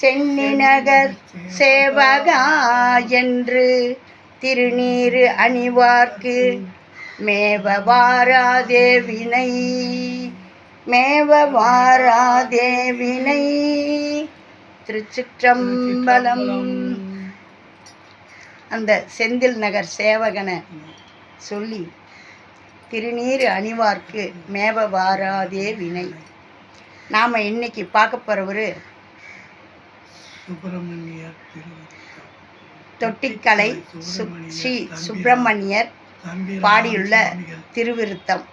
சென்னிநகர் சேவகா என்று திருநீரு அணிவார்க்கு. மேவ வாராதே வினை மேவ வாராதே வினை திருச்சிற்றம்பலம். அந்த செந்தில் நகர் சேவகனை சொல்லி திருநீர் அணிவார்க்கு மேவ வாராதே வினை நாம் இன்னைக்கு பார்க்க போகிறவர் சுப்பிரமணியர் தொட்டிக்கலை சு ஸ்ரீ சுப்பிரமணியர் பாடியுள்ள திருவிருத்தம்.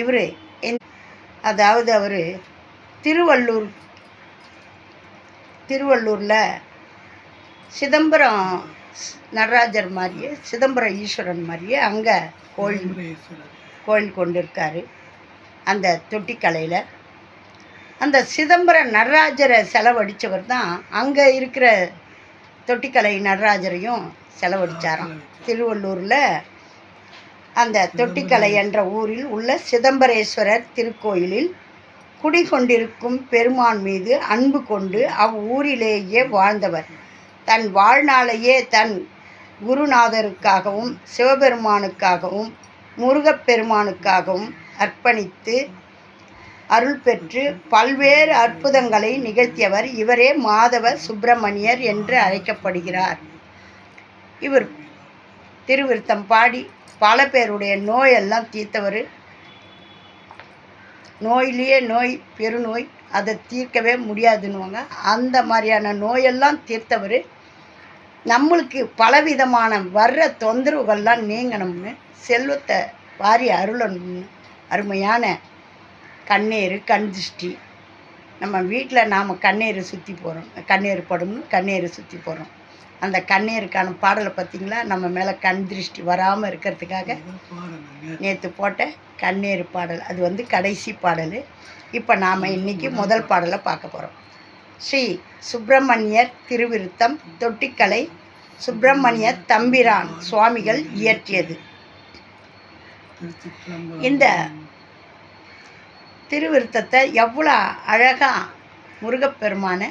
இவர் அதாவது அவர் திருவள்ளூர் திருவள்ளூரில் சிதம்பரம் நடராஜர் மாதிரியே சிதம்பரம் ஈஸ்வரன் மாதிரியே அங்கே கோயில் கோயில் கொண்டிருக்காரு. அந்த தொட்டிக்கலையில் அந்த சிதம்பரம் நடராஜரை செலவடித்தவர் தான் அங்கே இருக்கிற தொட்டிக்கலை நடராஜரையும் செலவடித்தாராம் திருவள்ளூரில் அந்த தொட்டிக்கலை என்ற ஊரில் உள்ள சிதம்பரேஸ்வரர் திருக்கோயிலில் குடிகொண்டிருக்கும் பெருமான் மீது அன்பு கொண்டு அவ்வூரிலேயே வாழ்ந்தவர். தன் வாழ்நாளையே தன் குருநாதருக்காகவும் சிவபெருமானுக்காகவும் முருகப்பெருமானுக்காகவும் அர்ப்பணித்து அருள் பெற்று பல்வேறு அற்புதங்களை நிகழ்த்தியவர் இவரே மாதவ சுப்பிரமணியர் என்று அழைக்கப்படுகிறார். இவர் திருவிருத்தம் பாடி பல பேருடைய நோயெல்லாம் தீர்த்தவர். நோயிலேயே நோய் பெருநோய் அதை தீர்க்கவே முடியாதுன்னுவாங்க. அந்த மாதிரியான நோயெல்லாம் தீர்த்தவர். நம்மளுக்கு பலவிதமான வர்ற தொந்தரவுகள்லாம் நீங்கணும்னு செல்வத்தை வாரி அருளணும்னு அருமையான கண்ணீர் கண் திருஷ்டி. நம்ம வீட்டில் நாம் கண்ணீர் சுற்றி போகிறோம் கண்ணீர் படும்னு கண்ணீர் சுற்றி போகிறோம் அந்த கண்ணீருக்கான பாடலை பார்த்தீங்களா? நம்ம மேலே கண் திருஷ்டி வராமல் இருக்கிறதுக்காக நேற்று போட்ட கண்ணீர் பாடல். அது வந்து கடைசி பாடல். இப்போ நாம் இன்னைக்கு முதல் பாடலை பார்க்க போகிறோம் ஸ்ரீ சுப்பிரமணியர் திருவிருத்தம் தொட்டிக்கலை சுப்பிரமணிய தம்பிரான் சுவாமிகள் இயற்றியது. இந்த திருவிருத்தத்தை எவ்வளோ அழகாக முருகப்பெருமானை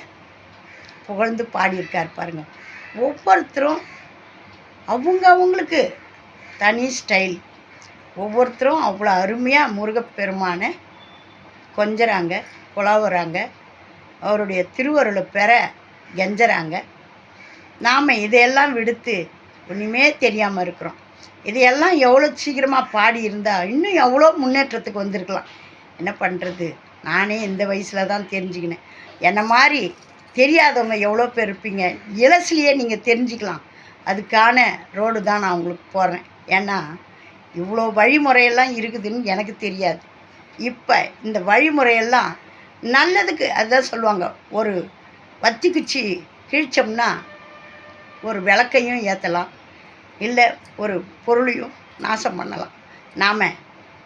புகழ்ந்து பாடியிருக்கார் பாருங்கள் ஒவ்வொருத்தரும் அவங்க அவங்களுக்கு தனி ஸ்டைல். ஒவ்வொருத்தரும் அவ்வளோ அருமையாக முருகப்பெருமானை கொஞ்சறாங்க குழவுறாங்க. அவருடைய திருவருளை பெற கெஞ்சறாங்க. நாம் இதையெல்லாம் விடுத்து ஒன்றுமே தெரியாமல் இருக்கிறோம். இதையெல்லாம் எவ்வளோ சீக்கிரமாக பாடி இருந்தால் இன்னும் எவ்வளோ முன்னேற்றத்துக்கு வந்திருக்கலாம். என்ன பண்ணுறது நானே இந்த வயசில் தான் தெரிஞ்சுக்கினேன். என்னை மாதிரி தெரியாதவங்க எவ்வளோ பேர் இருப்பீங்க? இலசுலேயே நீங்கள் தெரிஞ்சுக்கலாம். அதுக்கான ரோடு தான் நான் உங்களுக்கு போடுறேன். ஏன்னா இவ்வளோ வழிமுறையெல்லாம் இருக்குதுன்னு எனக்கு தெரியாது. இப்போ இந்த வழிமுறையெல்லாம் நல்லதுக்கு அதுதான் சொல்லுவாங்க ஒரு வத்தி குச்சி கிழிச்சோம்னா ஒரு விளக்கையும் ஏற்றலாம் இல்லை ஒரு பொருளையும் நாசம் பண்ணலாம். நாம்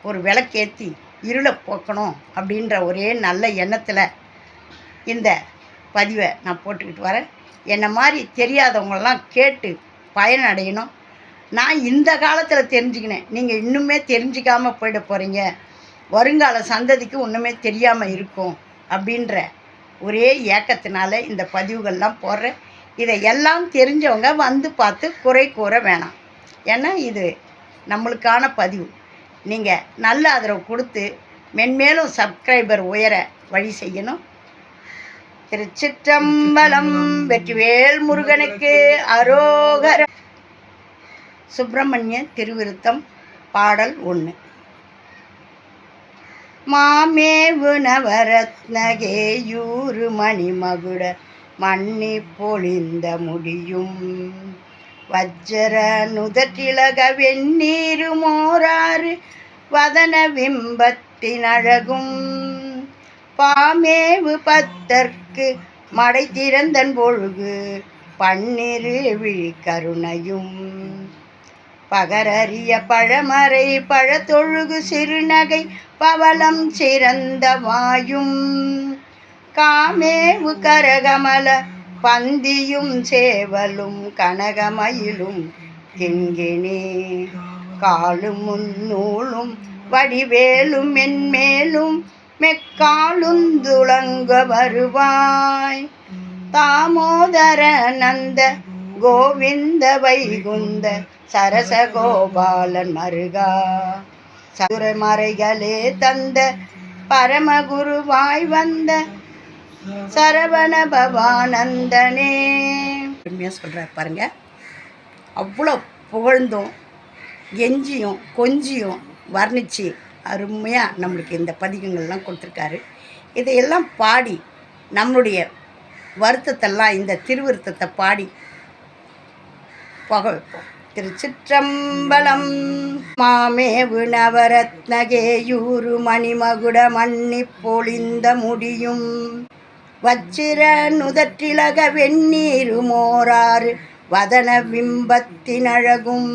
ஒரு விளக்கேற்றி இருளை போக்கணும் அப்படின்ற ஒரே நல்ல எண்ணத்தில் இந்த பதிவை நான் போட்டுக்கிட்டு வரேன். என்னை மாதிரி தெரியாதவங்களெலாம் கேட்டு பயனடையணும். நான் இந்த காலத்தில் தெரிஞ்சுக்கினேன். நீங்கள் இன்னுமே தெரிஞ்சிக்காமல் போயிட போகிறீங்க வருங்கால சந்ததிக்கு ஒன்றுமே தெரியாமல் இருக்கும் அப்படின்ற ஒரே ஏக்கத்தினால இந்த பதிவுகள்லாம் போடுறேன். இதை எல்லாம் தெரிஞ்சவங்க வந்து பார்த்து குறை கூற வேணாம். ஏன்னா இது நம்மளுக்கான பதிவு. நீங்கள் நல்ல ஆதரவு கொடுத்து மென்மேலும் சப்ஸ்கிரைபர் உயர வழி செய்யணும். திருச்சிற்றம்பலம் வெற்றிவேல் முருகனுக்கு அரோகர. சுப்பிரமணிய திருவிருத்தம் பாடல் ஒன்று மாமேவு நவரத்னகேயூரு மணிமகுட மன்னி பொழிந்த முடியும். வஜ்ர நுதற்றிலக வெந்நீரு மோராறு வதன பிம்பத்தினழகும் பாமேவு பத்தற்கு மடை திறந்தன் பொழுகு பன்னிரு விழிக்கருணையும். பகரறிய பழமறை பழத்தொழுகு சிறுநகை பவலம் சிறந்த வாயும். காமேவு கரகமல பந்தியும் சேவலும் கனகமயிலும் கிண்கினே காலும் முன்னூலும் வடிவேலும் மென்மேலும் மெக்காலுந்துளங்க வருவாய். தாமோதர நந்த கோவிந்த வைகுந்த சரச கோபாலன் மருகா. சதுரமறைகளே தந்த பரமகுருவாய் வந்த சரவண பவானந்தனே பெருமையாக சொல்கிறார் பாருங்க. அவ்வளோ புகழ்ந்தும் எஞ்சியும் கொஞ்சியும் வர்ணித்து அருமையாக நம்மளுக்கு இந்த பதிகங்கள்லாம் கொடுத்துருக்காரு. இதையெல்லாம் பாடி நம்மளுடைய வருத்தத்தெல்லாம் இந்த திருவிருத்தத்தை பாடி புக வைப்போம் திருச்சிற்றம்பலம் மாமேவு நவரத்னகேயூரு மணிமகுட மன்னி பொழிந்த முடியும். வச்சிர நுதற்றிலக வெந்நீரு மோராறு வதன பிம்பத்தினழகும்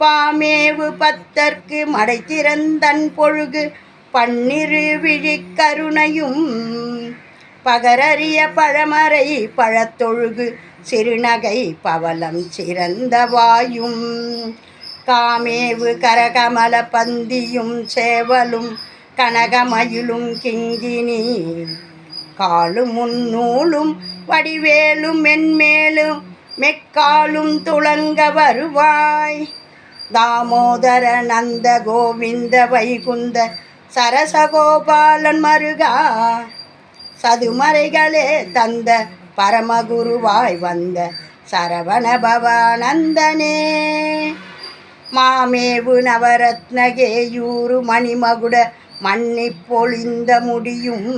பாமேவு பத்தற்கு மடை திறந்தன் பொழுகு பன்னிரு விழிக்கருணையும் பகரறிய பழமறை பழத்தொழுகு சிறுநகை பவலம் சிறந்த வாயும். காமேவு கரகமல பந்தியும் சேவலும் கனகமயிலும் கிங்கினி காலும் முன்னூலும் வடிவேலும் மென்மேலும் மெக்காலும் துளங்க வருவாய். தாமோதர நந்த கோவிந்த வைகுந்த சரசகோபாலன் மருகா சதுமறைகளே தந்த பரமகுருவாய் வந்த சரவண பவானந்தனே. மாமேவு நவரத்னகேயூரு மணிமகுட மண்ணி பொழிந்த முடியும்.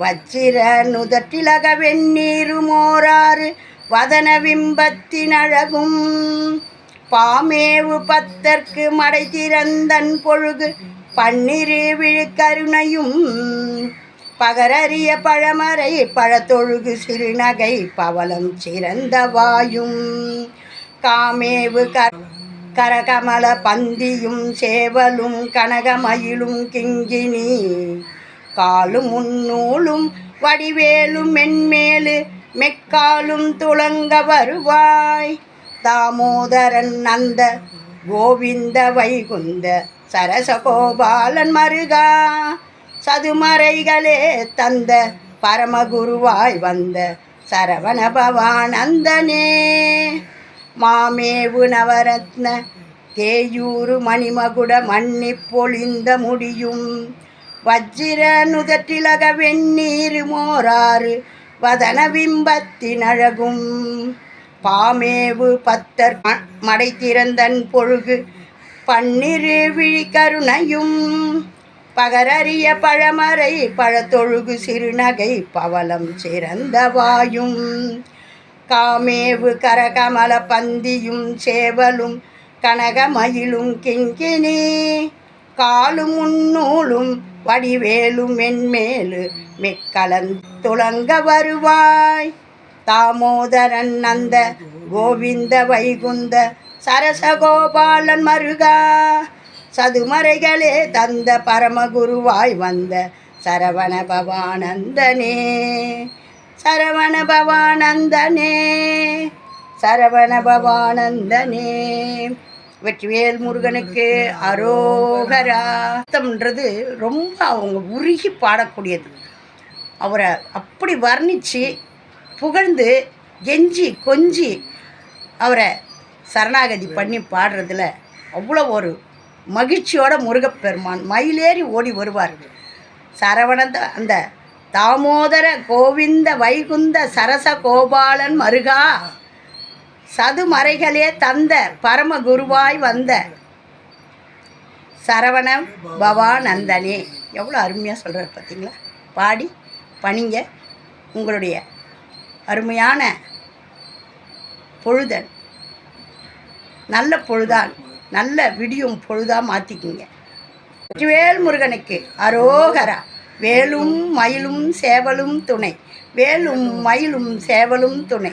வச்சிர நுதற்றிலக வெந்நீரு மோராறு வதன பிம்பத்தின் அழகும் பாமேவு பத்தர்க்கு மடை திறந்தன் பொழுகு பன்னிரு விழுக்கருணையும். பகரறிய பழமறை பழத்தொழுகு சிறுநகை பவளம் சிறந்த வாயும். காமேவு கரகமல பந்தியும் சேவலும் கனகமயிலும் கிங்கினி. காலும் முன்னூலும் வடிவேலும் மென்மேலு மெக்காலும் துளங்க வருவாய். தாமோதரன் நந்த கோவிந்த வைகுந்த சரசகோபாலன் மருகா. சதுமறைகளே தந்த பரமகுருவாய் வந்த சரவண பவானந்தனே. மாமேவு நவரத்ன கேயூரு மணிமகுட மன்னி பொழிந்த முடியும். வஜ்ர நுதற்றிலக வெண்ணீர் மோராறு வதன பிம்பத்தினழகும் பாமேவு பத்தர் ம- மடை திறந்தன் பொழுகு பன்னிரு விழி கருணையும் பகரறிய பழமறை பழத்தொழுகு சிறுநகை பவளம் சிறந்த வாயும். காமேவு கரகமல பந்தியும் சேவலும் கனகமயிலும் கிங்கினி. காலும் உன்னூலும் வடிவேலும் மென்மேலு மெக்கலந்துளங்க வருவாய். தாமோதரன் நந்த கோவிந்த வைகுந்த சரசகோபாலன் மருகா. சதுமறைகளே தந்த பரமகுருவாய் வந்த சரவண பவானந்தனே. சரவண பவானந்தனே. சரவண பவானந்தனே. வெற்றிவேல் முருகனுக்கு அரோகரா. அர்த்தம்ன்றது ரொம்ப அவங்க உருகி பாடக்கூடியது. அவரை அப்படி வர்ணித்து புகழ்ந்து கெஞ்சி கொஞ்சி அவரை சரணாகதி பண்ணி பாடுறதுல அவ்வளோ ஒரு மகிழ்ச்சியோட முருகப்பெருமான் மயிலேறி ஓடி வருவார். சரவணந்த அந்த தாமோதர கோவிந்த வைகுந்த சரச கோபாலன் மருகா. சதுமறைகளே தந்த பரம குருவாய் வந்த சரவண பவானந்தனே. எவ்வளோ அருமையாக சொல்கிறார் பார்த்தீங்களா பாடி பணிங்க. உங்களுடைய அருமையான பொழுதன். நல்ல பொழுதான் நல்ல விடியும் பொழுதாக மாற்றிக்கிங்க வெற்றிவேல் முருகனுக்கு அரோகரா. வேலும் மயிலும் சேவலும் துணை. வேலும் மயிலும் சேவலும் துணை.